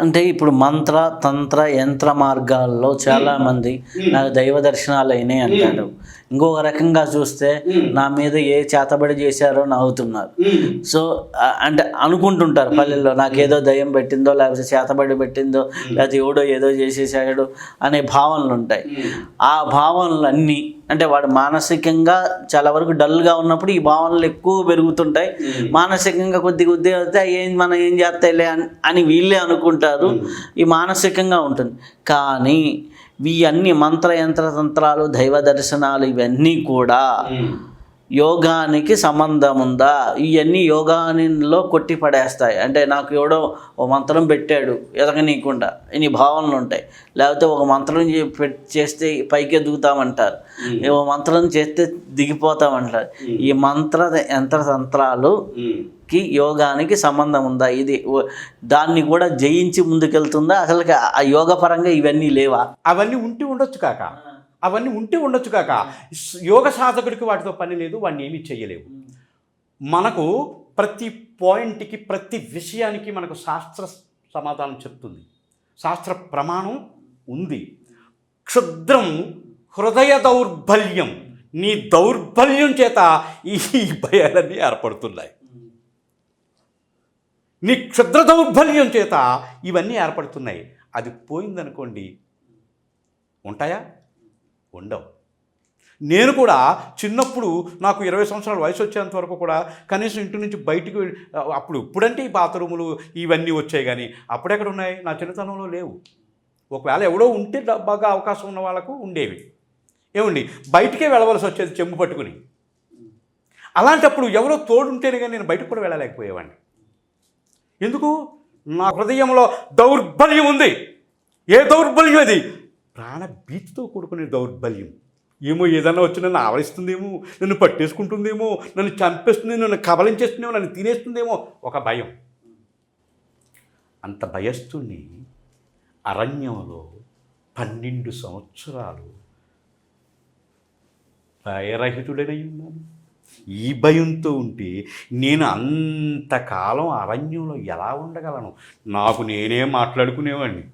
అంటే ఇప్పుడు మంత్ర తంత్ర యంత్ర మార్గాల్లో చాలా మంది నాకు దైవ దర్శనాలు అయినాయి అంటారు. ఇంకొక రకంగా చూస్తే నా మీద ఏ చేతబడి చేశారో నవ్వుతున్నారు. సో అంటే అనుకుంటుంటారు పల్లెల్లో నాకేదో దయ్యం పెట్టిందో లేకపోతే చేతబడి పెట్టిందో లేకపోతే ఎవడో ఏదో చేసేసాడు అనే భావనలు ఉంటాయి. ఆ భావనలన్నీ అంటే వాడు మానసికంగా చాలా వరకు డల్గా ఉన్నప్పుడు ఈ భావనలు ఎక్కువ పెరుగుతుంటాయి. మానసికంగా కొద్ది కొద్ది అయితే ఏం మనం ఏం చేస్తాయిలే అని అని వీళ్ళే అనుకుంటారు. ఈ మానసికంగా ఉంటుంది. కానీ ఇవన్నీ మంత్ర యంత్ర తంత్రాలు దైవ దర్శనాలు ఇవన్నీ కూడా యోగానికి సంబంధం ఉందా? ఇవన్నీ యోగానిలో కొట్టి పడేస్తాయి అంటే నాకు ఎవడో ఓ మంత్రం పెట్టాడు ఎదగనీయకుండా ఇన్ని భావనలు ఉంటాయి. లేకపోతే ఒక మంత్రం చేస్తే పైకి ఎదుగుతామంటారు. ఓ మంత్రం చేస్తే దిగిపోతామంటారు. ఈ మంత్ర యంత్ర తంత్రాలు కి యోగానికి సంబంధం ఉందా? ఇది దాన్ని కూడా జయించి ముందుకెళ్తుందా? అసలు ఆ యోగ పరంగా ఇవన్నీ లేవా? అవన్నీ ఉంటే ఉండొచ్చు కాక. అవన్నీ ఉంటే ఉండొచ్చు కాక. యోగ సాధకుడికి వాటితో పని లేదు వాడిని ఏమీ చేయలేవు మనకు ప్రతి పాయింట్కి ప్రతి విషయానికి మనకు శాస్త్ర సమాధానం చెప్తుంది. శాస్త్ర ప్రమాణం ఉంది. క్షుద్రం హృదయ దౌర్బల్యం. నీ దౌర్బల్యం చేత ఈ భయాలన్నీ ఏర్పడుతున్నాయి. నీ క్షుద్ర దౌర్బల్యం చేత ఇవన్నీ ఏర్పడుతున్నాయి. అది పోయిందనుకోండి ఉంటాయా? ఉండవు. నేను కూడా చిన్నప్పుడు నాకు ఇరవై సంవత్సరాల వయసు వచ్చేంత వరకు కూడా కనీసం ఇంటి నుంచి బయటికి వెళ్ళి అప్పుడు ఇప్పుడంటే ఈ బాత్రూములు ఇవన్నీ వచ్చాయి కానీ అప్పుడెక్కడ ఉన్నాయి? నా చిన్నతనంలో లేవు. ఒకవేళ ఎవడో ఉంటే బాగా అవకాశం ఉన్న వాళ్ళకు ఉండేవి. ఏమండి? బయటికే వెళ్ళవలసి వచ్చేది చెంబు పట్టుకుని. అలాంటప్పుడు ఎవరో తోడుంటేనే కానీ నేను బయటకు కూడా వెళ్ళలేకపోయేవాడిని. ఎందుకు? నా హృదయంలో దౌర్బల్యం ఉంది. ఏ దౌర్బల్యం అది? ప్రాణ భీతితో కూడుకునే దౌర్బల్యం. ఏమో ఏదన్నా వచ్చి నన్ను ఆవరిస్తుందేమో నన్ను పట్టేసుకుంటుందేమో నన్ను చంపేస్తుంది నన్ను కబలించేస్తుందేమో నన్ను తినేస్తుందేమో ఒక భయం. అంత భయస్తుని అరణ్యంలో పన్నెండు సంవత్సరాలు భయరహితుడనై ఉన్నాను. ఈ భయంతో ఉంటే నేను అంతకాలం అరణ్యంలో ఎలా ఉండగలను? నాకు నేనే మాట్లాడుకునేవాడిని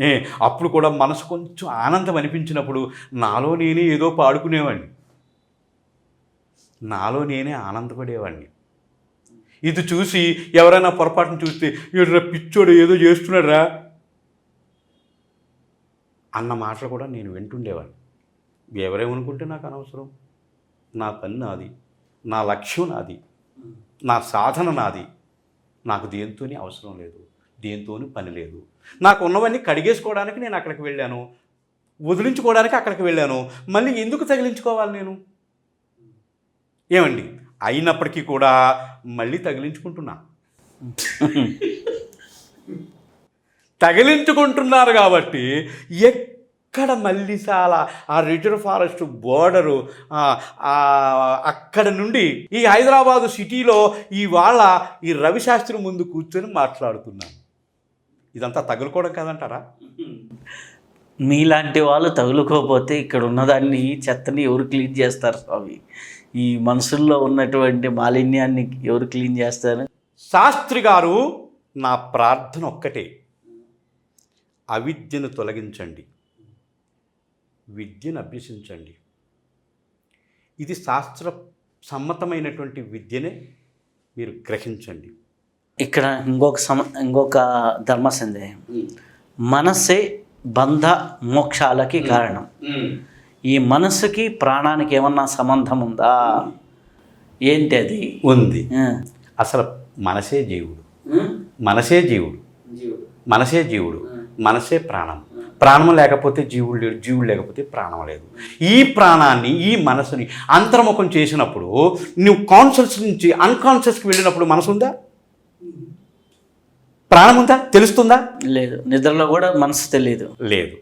ఏ అప్పుడు కూడా మనసు కొంచెం ఆనందం అనిపించినప్పుడు నాలో నేనే ఏదో పాడుకునేవాడిని నాలో నేనే ఆనందపడేవాడిని ఇది చూసి ఎవరైనా పొరపాటును చూస్తే ఏడ్రా పిచ్చోడు ఏదో చేస్తున్నాడురా అన్న మాటలు కూడా నేను వింటుండేవాడిని ఎవరేమనుకుంటే నాకు అనవసరం. నా పని నాది నా లక్ష్యం నాది నా సాధన నాది. నాకు దేంతోని అవసరం లేదు దేంతోని పని లేదు. నాకు ఉన్నవన్నీ కడిగేసుకోవడానికి నేను అక్కడికి వెళ్ళాను. వదిలించుకోవడానికి అక్కడికి వెళ్ళాను. మళ్ళీ ఎందుకు తగిలించుకోవాలి నేను? ఏమండి? అయినప్పటికీ కూడా మళ్ళీ తగిలించుకుంటున్నా. తగిలించుకుంటున్నారు కాబట్టి ఎక్కడ మల్లిసాల ఆ రిజర్వ్ ఫారెస్ట్ బోర్డరు అక్కడ నుండి ఈ హైదరాబాదు సిటీలో ఇవాళ ఈ రవిశాస్త్రి ముందు కూర్చొని మాట్లాడుతున్నాను. ఇదంతా తగులుకోవడం కాదంటారా? మీలాంటి వాళ్ళు తగులుకోకపోతే ఇక్కడ ఉన్నదాన్ని చెత్తని ఎవరు క్లీన్ చేస్తారు స్వామి? ఈ మనసుల్లో ఉన్నటువంటి మాలిన్యాన్ని ఎవరు క్లీన్ చేస్తారు? శాస్త్రి గారు నా ప్రార్థన ఒక్కటే. అవిద్యను తొలగించండి. విద్యను అభ్యసించండి. ఇది శాస్త్ర సమ్మతమైనటువంటి విద్యనే మీరు గ్రహించండి. ఇక్కడ ఇంకొక సమ ఇంకొక ధర్మ సందేహం. మనసే బంధ మోక్షాలకి కారణం. ఈ మనసుకి ప్రాణానికి ఏమన్నా సంబంధం ఉందా? ఏంటి అది? ఉంది. అసలు మనసే జీవుడు. మనసే జీవుడు. మనసే జీవుడు. మనసే ప్రాణం. ప్రాణం లేకపోతే జీవుడు లేడు జీవుడు లేకపోతే ప్రాణం లేదు. ఈ ప్రాణాన్ని ఈ మనసుని అంతర్ముఖం చేసినప్పుడు నువ్వు కాన్షియస్ నుంచి అన్కాన్షియస్కి వెళ్ళినప్పుడు మనసు ఉందా ప్రాణం ఉందా తెలుస్తుందా? లేదు. నిద్రలో కూడా మనసు తెలియదు. లేదు.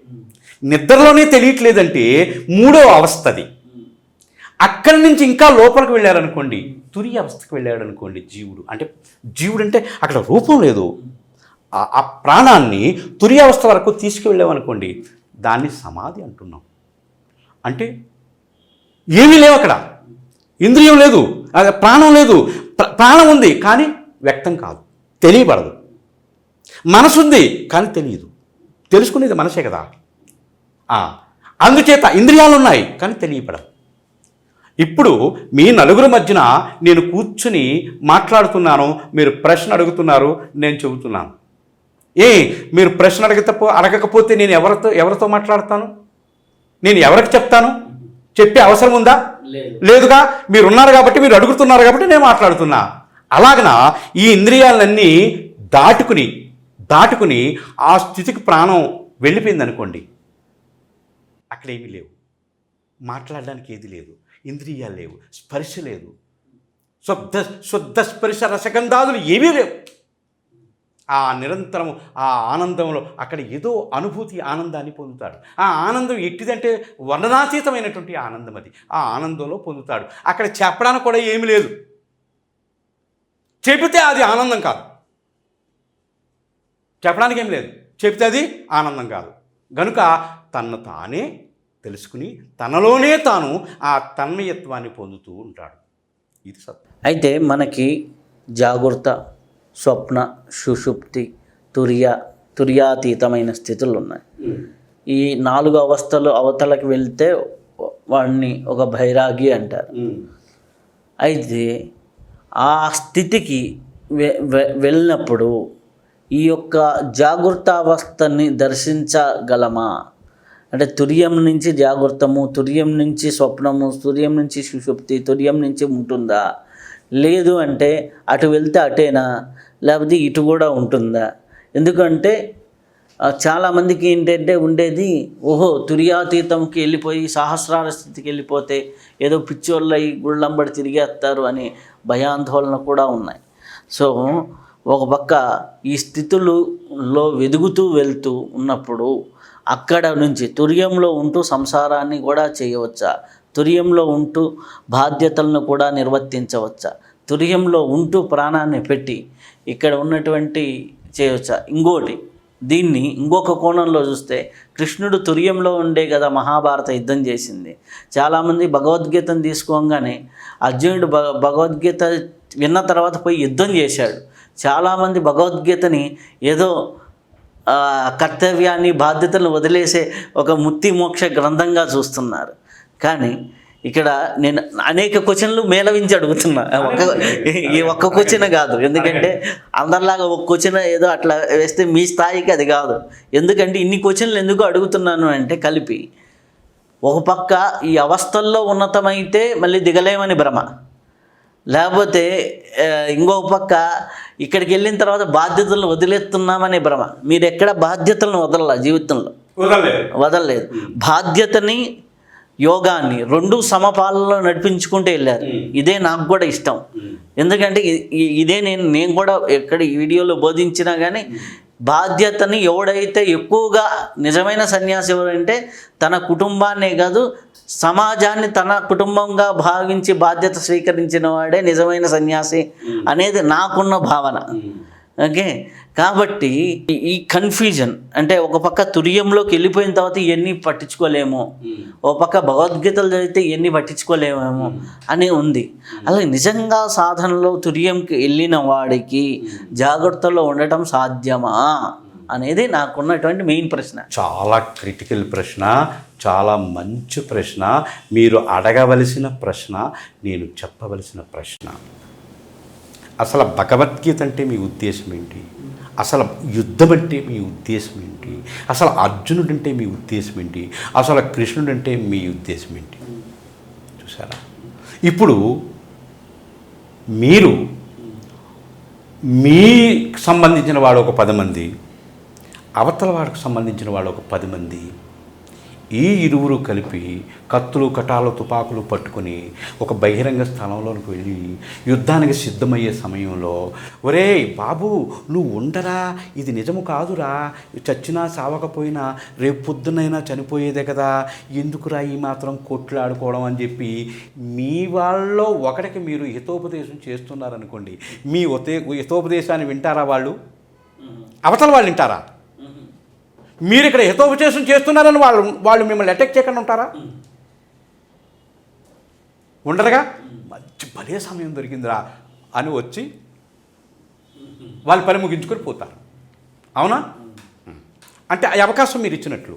నిద్రలోనే తెలియట్లేదంటే మూడో అవస్థది. అక్కడి నుంచి ఇంకా లోపలికి వెళ్ళారనుకోండి తురి అవస్థకి వెళ్ళాడనుకోండి జీవుడు. అంటే జీవుడు అంటే అక్కడ రూపం లేదు. ఆ- ప్రాణాన్ని తుర్యావస్థ వరకు తీసుకువెళ్ళామనుకోండి దాన్ని సమాధి అంటున్నాం. అంటే ఏమీ లేవు అక్కడ. ఇంద్రియం లేదు ప్రాణం లేదు. ప్రాణం ఉంది కానీ వ్యక్తం కాదు తెలియబడదు. మనసు ఉంది కానీ తెలియదు. తెలుసుకునేది మనసే కదా. అందుచేత ఇంద్రియాలు ఉన్నాయి కానీ తెలియపడం ఇప్పుడు మీ నలుగురు మధ్యన నేను కూర్చుని మాట్లాడుతున్నాను మీరు ప్రశ్న అడుగుతున్నారు నేను చెబుతున్నాను. ఏ మీరు ప్రశ్న అడగకపో అడగకపోతే నేను ఎవరితో ఎవరితో మాట్లాడతాను? నేను ఎవరికి చెప్తాను? చెప్పే అవసరం ఉందా? లేదు. లేదుగా? మీరు ఉన్నారు కాబట్టి మీరు అడుగుతున్నారు కాబట్టి నేను మాట్లాడుతున్నా. అలాగన ఈ ఇంద్రియాలన్నీ దాటుకుని దాటుకుని ఆ స్థితికి ప్రాణం వెళ్ళిపోయింది అనుకోండి అక్కడ ఏమీ లేవు. మాట్లాడడానికి ఏది లేదు. ఇంద్రియాలు లేవు. స్పర్శ లేదు. శుద్ధ శుద్ధ స్పర్శ రసగంధాదులు ఏమీ లేవు. ఆ నిరంతరం ఆ ఆనందంలో అక్కడ ఏదో అనుభూతి ఆనందాన్ని పొందుతాడు. ఆ ఆనందం ఎట్టిదంటే వర్ణనాతీతమైనటువంటి ఆనందం అది. ఆ ఆనందంలో పొందుతాడు. అక్కడ చెప్పడానికి కూడా ఏమీ లేదు. చెబితే అది ఆనందం కాదు. చెప్పడానికి ఏం లేదు. చెబితే అది ఆనందం కాదు. గనుక తన్ను తానే తెలుసుకుని తనలోనే తాను ఆ తన్మయత్వాన్ని పొందుతూ ఉంటాడు. ఇది సత్యం. అయితే మనకి జాగ్రత్త స్వప్న సుషుప్తి తుర్య తుర్యాతీతమైన స్థితులు ఉన్నాయి. ఈ నాలుగు అవస్థలు అవతలకు వెళ్తే వాడిని ఒక భైరాగి అంటారు. అయితే ఆ స్థితికి వె- వె- వెళ్ళినప్పుడు ఈ యొక్క జాగృత అవస్థని దర్శించగలమా? అంటే తుర్యం నుంచి జాగృతము తుర్యం నుంచి స్వప్నము తుర్యం నుంచి సుషుప్తి తుర్యం నుంచి ఉంటుందా లేదు అంటే అటు వెళ్తే అటేనా? లేకపోతే ఇటు కూడా ఉంటుందా? ఎందుకంటే చాలామందికి ఏంటంటే ఉండేది ఓహో తుర్యాతీతంకి వెళ్ళిపోయి సహస్రాల స్థితికి వెళ్ళిపోతే ఏదో పిచ్చోళ్ళు అయి గుళ్ళంబడి తిరిగేస్తారు అనే భయాందోళన కూడా ఉన్నాయి. సో ఒక పక్క ఈ స్థితులలో వెదుగుతూ వెళ్తూ ఉన్నప్పుడు అక్కడ నుంచి తుర్యంలో ఉంటూ సంసారాన్ని కూడా చేయవచ్చా? తుర్యంలో ఉంటూ బాధ్యతలను కూడా నిర్వర్తించవచ్చా? తుర్యంలో ఉంటూ ప్రాణాన్ని పెట్టి ఇక్కడ ఉన్నటువంటి చేయవచ్చా ఇంకోటి దీన్ని ఇంకొక కోణంలో చూస్తే కృష్ణుడు తుర్యంలో ఉండే కదా మహాభారత యుద్ధం చేసింది. చాలామంది భగవద్గీతను తీసుకోగానే అర్జునుడు భగ భగవద్గీత విన్న తర్వాత పోయి యుద్ధం చేశాడు. చాలామంది భగవద్గీతని ఏదో కర్తవ్యాన్ని బాధ్యతలను వదిలేసే ఒక ముక్తి మోక్ష గ్రంథంగా చూస్తున్నారు. కానీ ఇక్కడ నేను అనేక క్వశ్చన్లు మేళవించి అడుగుతున్నా. ఒక ఈ ఒక్క క్వశ్చన్ కాదు. ఎందుకంటే అందరిలాగా ఒక క్వశ్చన్ ఏదో అట్లా వేస్తే మీ స్థాయికి అది కాదు. ఎందుకంటే ఇన్ని క్వశ్చన్లు ఎందుకు అడుగుతున్నాను అంటే కలిపి. ఒక పక్క ఈ అవస్థల్లో ఉన్నతమైతే మళ్ళీ దిగలేమని భ్రమ. లేకపోతే ఆ, ఇంకో పక్క ఇక్కడికి వెళ్ళిన తర్వాత బాధ్యతలను వదిలేస్తున్నామనే భ్రమ. మీరు ఎక్కడ బాధ్యతలను వదలలా జీవితంలో? వదలలేదు. వదలలేదు. బాధ్యతని యోగాన్ని రెండు సమపాలలో నడిపించుకుంటూ వెళ్ళారు. ఇదే నాకు కూడా ఇష్టం. ఎందుకంటే ఇదే నేను నేను కూడా ఎక్కడ ఈ వీడియోలో బోధించినా కానీ బాధ్యతని ఎవడైతే ఎక్కువగా నిజమైన సన్యాసి ఎవరంటే తన కుటుంబాన్నే కాదు సమాజాన్ని తన కుటుంబంగా భావించి బాధ్యత స్వీకరించిన వాడే నిజమైన సన్యాసి అనేది నాకున్న భావన. ఓకే? కాబట్టి ఈ- కన్ఫ్యూజన్ అంటే ఒక పక్క తుర్యంలోకి వెళ్ళిపోయిన తర్వాత ఇవన్నీ పట్టించుకోలేము. ఓ పక్క భగవద్గీతలు చదివితే ఇవన్నీ పట్టించుకోలేమేమో అని ఉంది. అలాగే నిజంగా సాధనలో తుర్యంకి వెళ్ళిన వాడికి జాగ్రత్తలో ఉండటం సాధ్యమా అనేది నాకున్నటువంటి మెయిన్ ప్రశ్న. చాలా క్రిటికల్ ప్రశ్న చాలా మంచి ప్రశ్న మీరు అడగవలసిన ప్రశ్న నేను చెప్పవలసిన ప్రశ్న. అసలు భగవద్గీత అంటే మీ ఉద్దేశం ఏంటి? అసలు యుద్ధం అంటే మీ ఉద్దేశం ఏంటి? అసలు అర్జునుడు అంటే మీ ఉద్దేశం ఏంటి? అసలు కృష్ణుడు అంటే మీ ఉద్దేశం ఏంటి? చూసారా ఇప్పుడు మీరు మీ సంబంధించిన వాడు ఒక పది మంది అవతల వాడికి సంబంధించిన వాడు ఒక పది మంది ఈ ఇరువురు కలిపి కత్తులు కటాలు తుపాకులు పట్టుకొని ఒక బహిరంగ స్థలంలోకి వెళ్ళి యుద్ధానికి సిద్ధమయ్యే సమయంలో ఒరేయ్ బాబు నువ్వు ఉండరా? ఇది నిజము కాదురా. చచ్చినా సావకపోయినా రేపు పొద్దునైనా చనిపోయేదే కదా. ఎందుకురా ఈ మాత్రం కొట్లాడుకోవడం? అని చెప్పి మీ వాళ్ళలో ఒకటికి మీరు హితోపదేశం చేస్తున్నారనుకోండి మీ హితోపదేశాన్ని వింటారా వాళ్ళు? అవతల వాళ్ళు వింటారా? మీరు ఇక్కడ హితోపదేశం చేస్తున్నారని వాళ్ళు వాళ్ళు మిమ్మల్ని అటాక్ చేయకుండా ఉంటారా? ఉండరుగా? మంచి భలే సమయం దొరికిందిరా అని వచ్చి వాళ్ళు పని ముగించుకొని పోతారు. అవునా? అంటే ఆ అవకాశం మీరు ఇచ్చినట్లు.